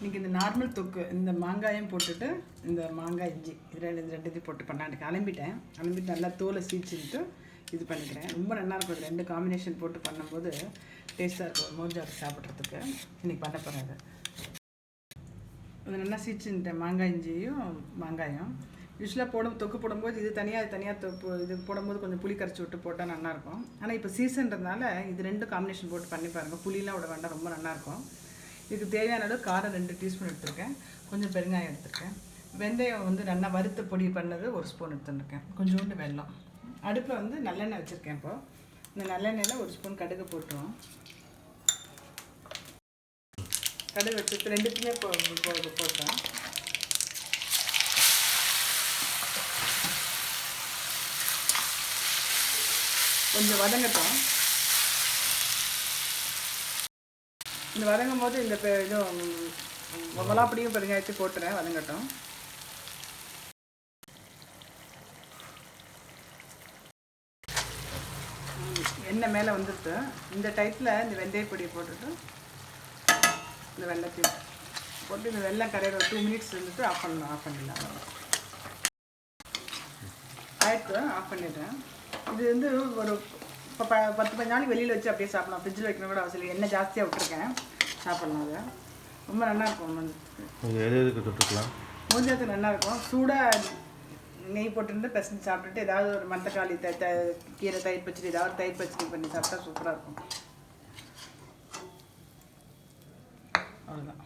இன்றைக்கி இந்த நார்மல் தொக்கு இந்த மாங்காயும் போட்டுட்டு இந்த மாங்காய் இஞ்சி இது ரெண்டு இது ரெண்டுத்தையும் போட்டு பண்ணாண்டு அலம்பிட்டேன். அலம்பிட்டு நல்லா தோலை சீச்சுட்டு இது பண்ணிக்கிறேன். ரொம்ப நல்லாயிருக்கும் இது ரெண்டு காம்பினேஷன் போட்டு பண்ணும்போது டேஸ்ட்டாக இருக்கும். மோஜாக்கு சாப்பிட்றதுக்கு. இன்றைக்கி பண்ண போகிறது அது நல்லா சீச்சுட்டேன் மாங்காய் இஞ்சியும் மாங்காயும். யூஸ்வலாக போடும் தொக்கு போடும்போது இது தனியாக தனியாக தொப்பு இது போடும்போது கொஞ்சம் புளி கரைச்சி விட்டு போட்டால் நல்லாயிருக்கும் ஆனால் இப்போ சீசன்றதுனால இது ரெண்டு காம்பினேஷன் போட்டு பண்ணி பாருங்கள் புளிலாம் விட வேண்டாம். ரொம்ப நல்லாயிருக்கும் இதுக்கு தேவையான அளவு காரம் ரெண்டு டீஸ்பூன் எடுத்திருக்கேன். கொஞ்சம் பெருங்காயம் எடுத்திருக்கேன். வெந்தயம் வந்து நல்லா வறுத்த பொடி பண்ணது ஒரு ஸ்பூன் எடுத்துருக்கேன். கொஞ்சோண்டு வெல்லம். அடுப்பில் வந்து நல்லெண்ணெய் வச்சுருக்கேன் இப்போது இந்த நல்லெண்ணெயில் ஒரு ஸ்பூன் கடுகு போட்டுருவோம். கடுகு வச்சு ரெண்டுத்துமே போ போட்டோம் கொஞ்சம் வதங்கட்டும். இந்த வதங்கும் போது இந்த பெ- இதுவும் மிளகாப்பொடியும் பெருங்காயத்தை போட்டுறேன் வதங்கட்டும் எண்ணெய் மேலே வந்துட்டு இந்த டைத்தில் இந்த வெந்தய பொடியை போட்டுட்டு இந்த வெள்ளத்தையும் போட்டு இந்த வெள்ளம் கரையிற ஒரு டூ மினிட்ஸ் இருந்துட்டு ஆஃப் பண்ணணும் ஆஃப் பண்ணிடலாம் அவ்வளவுதான். ஆயிடுத்து ஆஃப் பண்ணிடுறேன் இது வந்து ஒரு இப்போ ப பத்து பதினஞ்சு நாளைக்கு வெளியில் வச்சு அப்படியே சாப்பிடலாம். ஃப்ரிட்ஜில் வைக்கணும் கூட அவசியம் இல்லை. எண்ணெய் ஜாஸ்தியாக விட்டுருக்கேன். சாப்பிடலாம் அதை. ரொம்ப நல்லா இருக்கும். மஞ்சத்துக்கு நீங்கள் எது எதுக்கு தொட்டுக்கலாம்? மோதிரத்துக்கு நல்லா இருக்கும். சூடாக நெய் போட்டுருந்து பிசைஞ்சு சாப்பிட்டுட்டு ஏதாவது ஒரு மந்தக்காளி த த கீரை தயிர் பச்சடி ஏதாவது தயிர் பச்சடி பண்ணி சாப்பிட்டா சூப்பராக இருக்கும். அவ்வளோதான்